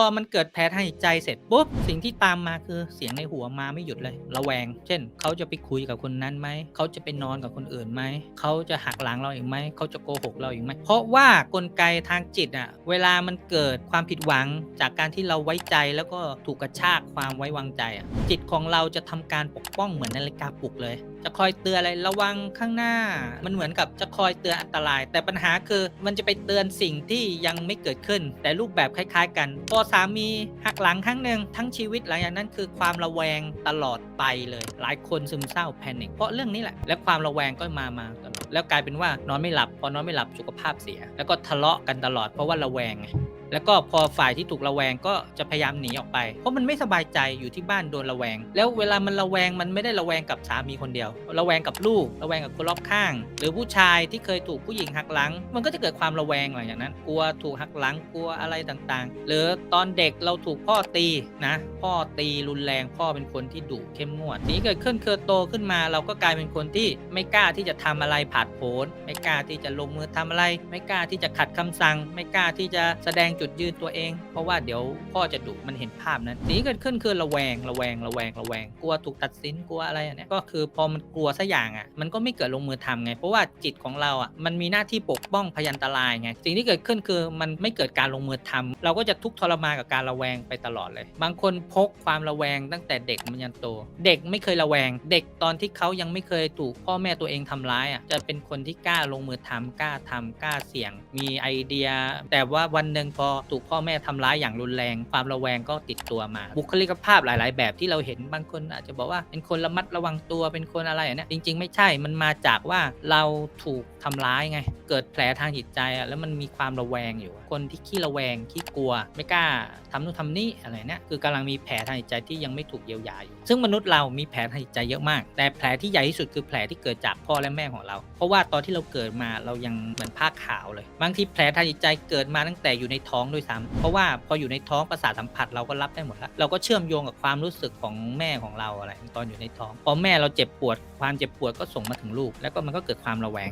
อมันเกิดแผลทางจิตใจเสร็จปุ๊บสิ่งที่ตามมาคือเสียงในหัวมาไม่หยุดเลย ระแวง เช่น เขาจะไปคุยกับคนนั้นไหมเขาจะไปนอนกับคนอื่นไหมเขาจะหักหลังเราอีกไหมเขาจะโกหกเราอีกไหมเพราะว่ากลไกทางจิตอะเวลามันเกิดความผิดหวังจากการที่เราไว้ใจแล้วก็ถูกกระชากความไว้วางใจอะจิตของเราจะทำการปกป้องเหมือนนาฬิกาปลุกเลยจะคอยเตือนอะไรระวังข้างหน้า มันเหมือนกับจะคอยเตือนอันตราย แต่ปัญหาคือมันจะไปเตือนสิ่งที่ยังไม่เกิดขึ้น แต่รูปแบบคล้าย ๆ กัน พอสามีหักหลังครั้งหนึ่งทั้งชีวิตหลังจากนั้นคือความระแวงตลอดไปเลย หลายคนซึมเศร้าแพนิคเพราะเรื่องนี้แหละและความระแวงก็มามาตลอดแล้วกลายเป็นว่านอนไม่หลับพอนอนไม่หลับสุขภาพเสีย แล้วก็ทะเลาะกันตลอดเพราะว่าระแวงไง แล้วก็พอฝ่ายที่ถูกระแวงก็จะพยายามหนีออกไป เพราะมันไม่สบายใจอยู่ที่บ้านโดนระแวง แล้วเวลามันระแวงมันไม่ได้ระแวงกับสามีคนเดียว ระแวงกับลูก ระแวงกับคนรอบข้าง หรือผู้ชายที่เคยถูกผู้หญิงหักหลัง มันก็จะเกิดความระแวงหลังจากนั้น กลัวถูกหักหลัง กลัวอะไรต่างๆ หรือตอนเด็กเราถูกพ่อตีนะ พ่อตีรุนแรงพ่อเป็นคนที่ดุเข้มงวด นี้เกิดขึ้นเคือโตขึ้นมา เราก็กลายเป็นคนที่ไม่กล้าที่จะทำอะไรผาดโผนไม่กล้าที่จะลงมือทำอะไร ไม่กล้าที่จะขัดคำสั่ง ไม่กล้าที่จะแสดงจุดยืนตัวเอง เพราะว่าเดี๋ยวพ่อจะดุมันเห็นภาพนั้นสิ่งที่เกิดขึ้นคือระแวงระแวงระแวงระแวงกลัวถูกตัดสินกลัวอะไรอันเนี้ยก็คือพอมันกลัวสักอย่างอะมันก็ไม่เกิดลงมือทำไง เพราะว่าจิตของเราอะมันมีหน้าที่ปกป้องพยันตรายไงสิ่งที่เกิดขึ้นคือมันไม่เกิดการลงมือทำเราก็จะทุกข์ทรมานกับการระแวงไปตลอดเลย บางคนพกความระแวงตั้งแต่เด็กมันยันโต เด็กไม่เคยระแวง เด็กตอนที่เขายังไม่เคยถูกพ่อแม่ตัวเองทำร้ายอะจะเป็นคนที่กล้าลงมือทำกล้าทำกล้าเสี่ยง มีไอเดีย แต่ว่าวันหนึ่งพอถูกพ่อแม่ทำร้ายอย่างรุนแรง ความระแวงก็ติดตัวมา บุคลิกภาพหลาย ๆ แบบที่เราเห็นบางคนอาจจะบอกว่าเป็นคนระมัดระวังตัวเป็นคนอะไรอย่างเนี่ยจริง ๆ ไม่ใช่มันมาจากว่าเราถูกทำร้ายไง เกิดแผลทางจิตใจอะแล้วมันมีความระแวงอยู่ คนที่ขี้ระแวงขี้กลัว ไม่กล้าทำนู่นทำนี่อะไรเนี่ยคือกำลังมีแผลทางจิตใจที่ยังไม่ถูกเยียวยาอยู่ ซึ่งมนุษย์เรามีแผลทางจิตใจเยอะมาก แต่แผลที่ใหญ่ที่สุดคือแผลที่เกิดจากพ่อและแม่ของเรา เพราะว่าตอนที่เราเกิดมาเรายังเหมือนผ้าขาวเลย บางทีแผลทางจิตใจเกิดมาตั้งแต่อยู่ในท้องด้วยซ้ำเพราะว่าพออยู่ในท้องประสาทสัมผัสเราก็รับได้หมดแล้วเราก็เชื่อมโยงกับความรู้สึกของแม่ของเราอะไรตอนอยู่ในท้องพอแม่เราเจ็บปวดความเจ็บปวดก็ส่งมาถึงลูก แล้วก็มันก็เกิดความระแวง